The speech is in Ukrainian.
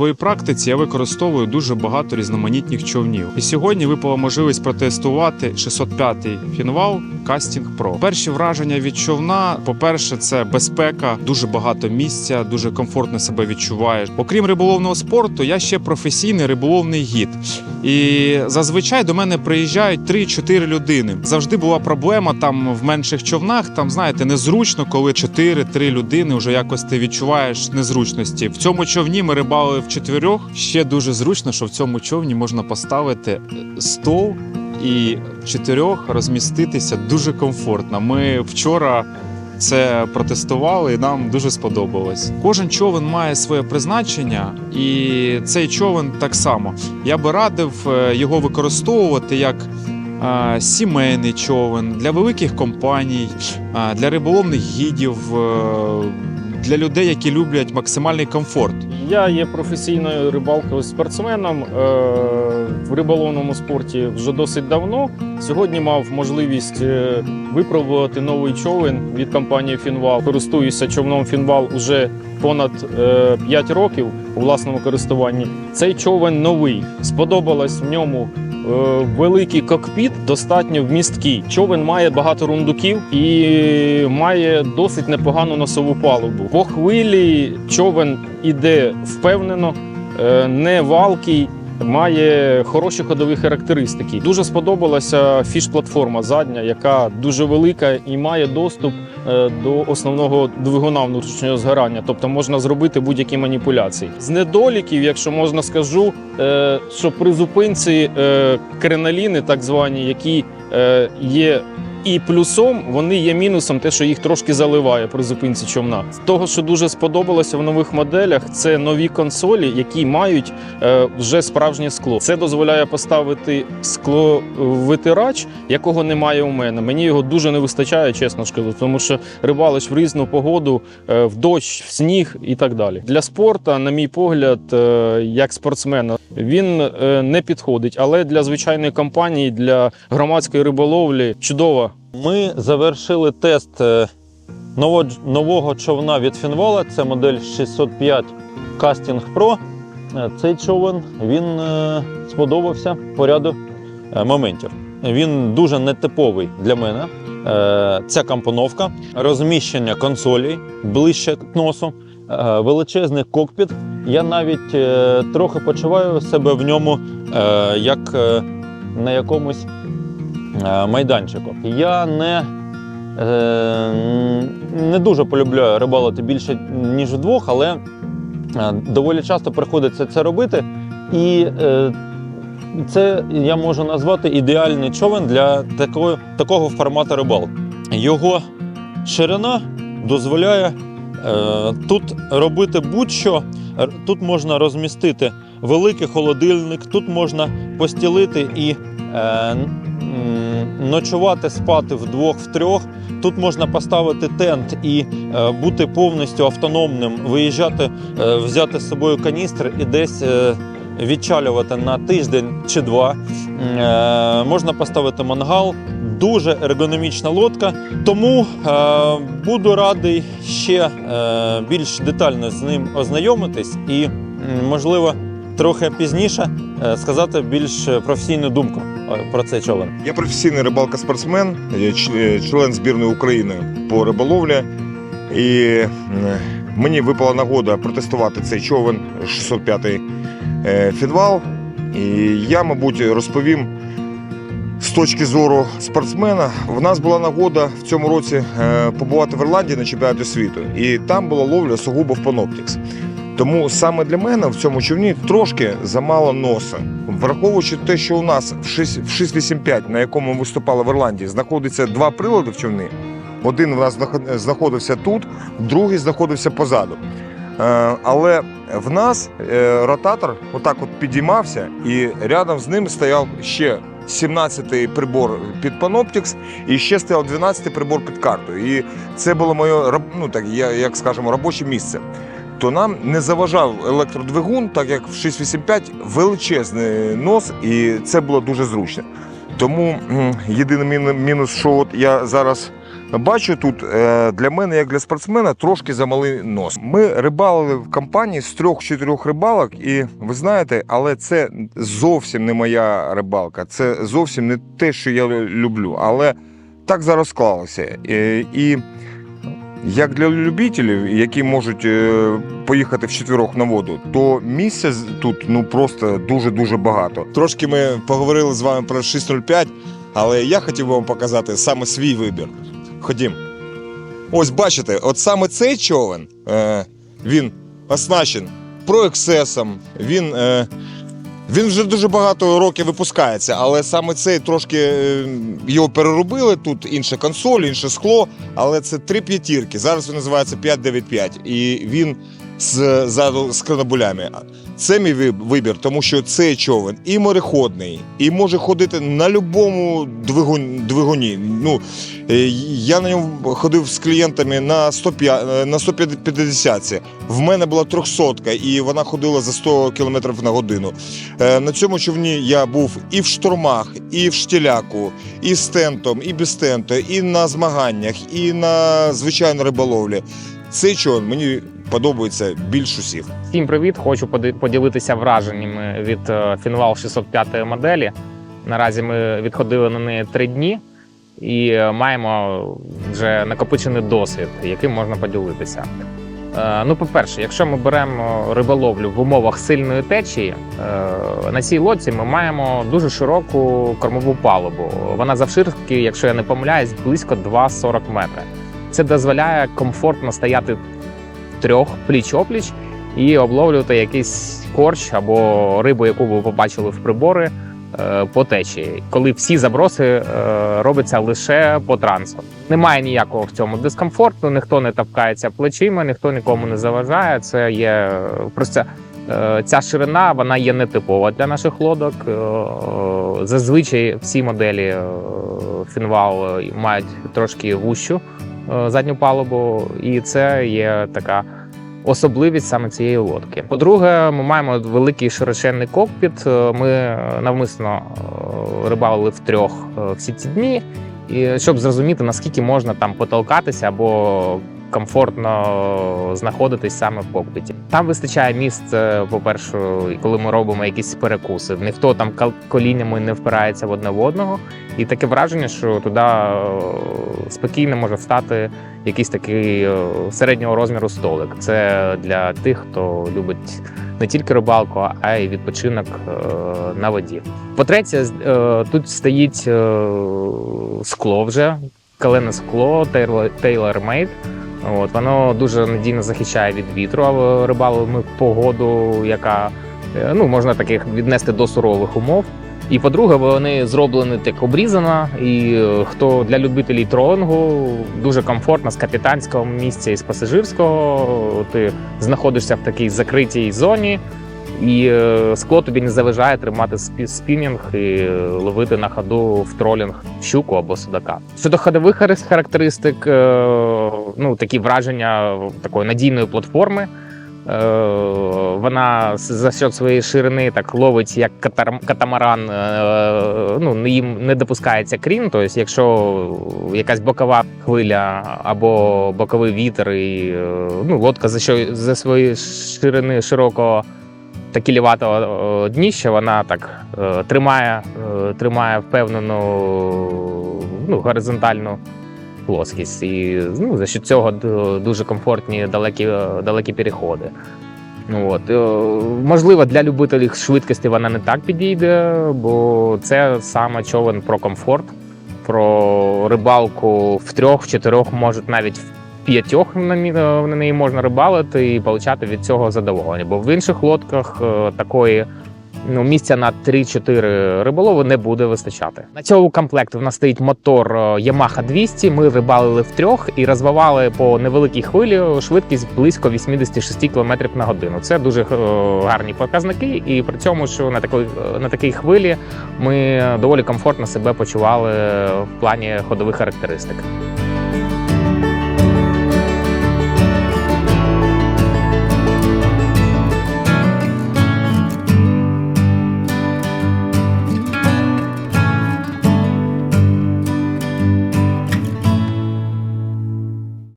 своїй практиці я використовую дуже багато різноманітних човнів. І сьогодні випала можливість протестувати 605-й фінвал Casting Pro. Перші враження від човна, по-перше, це безпека, дуже багато місця, дуже комфортно себе відчуваєш. Окрім риболовного спорту, я ще професійний риболовний гід. І зазвичай до мене приїжджають 3-4 людини. Завжди була проблема там в менших човнах. Там знаєте, незручно, коли 4-3 людини вже якось ти відчуваєш незручності. В цьому човні ми рибали в чотирьох. Ще дуже зручно, що в цьому човні можна поставити е, стол і чотирьох розміститися дуже комфортно. Ми вчора. Це протестували, і нам дуже сподобалось. Кожен човен має своє призначення, і цей човен так само. Я би радив е, його використовувати як е, сімейний човен для великих компаній, для риболовних гідів, для людей, які люблять максимальний комфорт. Я є професійною рибалкою спортсменом е, в риболовному спорті вже досить давно. Сьогодні мав можливість е, випробувати новий човен від компанії Фінвал. Користуюся човном Фінвал уже понад е, 5 років у власному користуванні. Цей човен новий. Сподобалось в ньому. Е, Великий кокпіт достатньо вмісткий. Човен має багато рундуків і має досить непогану носову палубу. По хвилі човен іде впевнено, е, не валкий. Має хороші ходові характеристики. Дуже сподобалася фіш-платформа задня, яка дуже велика і має доступ е, до основного двигуна внутрішнього згорання. Тобто можна зробити будь-які маніпуляції. З недоліків, якщо можна скажу, е, що при зупинці е, креноліни, так звані, які є і плюсом вони є мінусом, те, що їх трошки заливає при зупинці човна. З того, що дуже сподобалося в нових моделях, це нові консолі, які мають е, вже справжнє скло. Це дозволяє поставити скловитирач, якого немає у мене. Мені його дуже не вистачає, чесно скажу, тому що рибалиш в різну погоду, е, в дощ, в сніг і так далі. Для спорту, на мій погляд, е, як спортсмена, він не підходить, але для звичайної компанії, для громадської риболовлі чудова Ми завершили тест е, нового човна від Фінвола. Це модель 605 Casting Pro. Е, Цей човен він е, сподобався по ряду моментів. Він дуже нетиповий для мене. Ця компоновка, розміщення консолей ближче к носу, величезний кокпіт. Я навіть трохи почуваю себе в ньому як на якомусь майданчику. Я не, е, не дуже полюбляю рибалити більше, ніж вдвох, але е, доволі часто приходиться це робити. І е, це я можу назвати ідеальний човен для такої, такого формату рибалки. Його ширина дозволяє е, тут робити будь-що. Тут можна розмістити великий холодильник, тут можна постілити і е, ночувати, спати вдвох, втрьох. Тут можна поставити тент і е, бути повністю автономним, виїжджати, е, взяти з собою каністр і десь е, відчалювати на тиждень чи два. Е, можна поставити мангал. Дуже ергономічна лодка, тому е, буду радий ще е, більш детально з ним ознайомитись і, можливо, трохи пізніше е, сказати більш професійну думку е, про цей човен. Я професійний рибалка-спортсмен, е, член збірної України по риболовлі. І мені випала нагода протестувати цей човен 605-й е, фідвал. І я, мабуть, розповім з точки зору спортсмена. В нас була нагода в цьому році побувати в Ірландії на чемпіонаті світу. І там була ловля сугубо в Паноптікс. Тому саме для мене в цьому човні трошки замало носа. Враховуючи те, що у нас в 6 в 685, на якому ми виступали в Ірландії, знаходиться два прилади в човні. Один у нас знаходився тут, другий знаходився позаду. Е, Але в нас е, ротатор отак от підіймався, і рядом з ним стояв ще 17-й прибор під Panoptix і ще стояв 12-й прибор під картою. І це було моє ну, так, як скажемо, робоче місце то нам не заважав електродвигун, так як в 685 величезний нос, і це було дуже зручно. Тому єдиний мінус, що от я зараз Бачу тут е, для мене, як для спортсмена, трошки замалий нос. Ми рибалили в компанії з трьох-чотирьох рибалок, і ви знаєте, але це зовсім не моя рибалка. Це зовсім не те, що я люблю. Але так зараз склалося. Е, І як для любителів, які можуть е, поїхати вчетверох на воду, то місця тут ну просто дуже дуже багато. Трошки ми поговорили з вами про 605, але я хотів би вам показати саме свій вибір. Ходім. Ось бачите, от саме цей човен, е, він оснащен проексесом, він, е, він вже дуже багато років випускається, але саме цей трошки е, його переробили. Тут інша консоль, інше скло, але це три п'ятірки. Зараз він називається 595 і він з ззаду з кранобулями. Це мій вибір, тому що цей човен і мореходний, і може ходити на будь-якому двигун, двигуні. Ну, е, я на ньому ходив з клієнтами на 105, е, на 150. В мене була 300 і вона ходила за 100 км на годину. Е, На цьому човні я був і в штурмах, і в штіляку, і з тентом, і без тенту, і на змаганнях, і на звичайній риболовлі. Човен мені подобається більш усіх. Всім привіт! Хочу поділитися враженнями від е, Фінвал 605 моделі. Наразі ми відходили на неї три дні і е, маємо вже накопичений досвід, яким можна поділитися. Е, Ну, по-перше, якщо ми беремо риболовлю в умовах сильної течії, на цій лодці ми маємо дуже широку кормову палубу. Вона завширки, якщо я не помиляюсь, близько 2,40 метри. Це дозволяє комфортно стояти трьох пліч-опліч і обловлювати якийсь корч або рибу, яку ви побачили в прибори е, по течії, коли всі заброси е, робляться лише по трансу. Немає ніякого в цьому дискомфорту, ніхто не тапкається плечима, ніхто нікому не заважає. Це є е, просто. Е, Ця ширина вона є нетипова для наших лодок. Е, Зазвичай всі моделі е, фінвал мають трошки вущу задню палубу, і це є така особливість саме цієї лодки. По-друге, ми маємо великий широченний кокпіт. Ми навмисно рибалили втрьох е, всі ці дні, щоб зрозуміти, наскільки можна там потолкатися або комфортно знаходитись саме в кокпіті. Там вистачає місць, по-перше, коли ми робимо якісь перекуси. Ніхто там коліннями не впирається в одне в одного. І таке враження, що туди е, спокійно може встати якийсь такий е, середнього розміру столик. Це для тих, хто любить не тільки рибалку, а й відпочинок е, на воді. По-третє, е, тут стоїть е, скло вже, калене скло, Taylor Made. От, воно дуже надійно захищає від вітру, а рибалили погоду, яка е, ну, можна таких віднести до сурових умов. І по-друге, вони зроблені так обрізано, і е, хто для любителів тролингу дуже комфортно з капітанського місця і з пасажирського. Ти знаходишся в такій закритій зоні, і е, скло тобі не заважає тримати спі- спінінг і е, ловити на ходу в тролінг щуку або судака. Щодо ходових характеристик, е, ну такі враження такої надійної платформи. Вона за счет своєї ширини так ловить як катамаран. Ну їм не допускається крін. Тобто, якщо якась бокова хвиля або боковий вітер, і ну лодка за що за своєї ширини широкого та кіліватого е, дніща, вона так е, тримає, е, тримає впевнену ну, горизонтальну плоскість. І ну, за що цього дуже комфортні далекі, далекі переходи. Ну, От. Можливо, для любителів швидкості вона не так підійде, бо це саме човен про комфорт, про рибалку в трьох-чотирьох, може навіть в п'ятьох ній- на неї можна рибалити і отримати від цього задоволення. Бо в інших лодках е, такої ну, місця на 3-4 риболови не буде вистачати. На цьому комплекті в нас стоїть мотор е, Yamaha 200. Ми рибалили в трьох і розвивали по невеликій хвилі швидкість близько 86 км на годину. Це дуже е, гарні показники, і при цьому, що на такій, на такій хвилі ми доволі комфортно себе почували в плані ходових характеристик.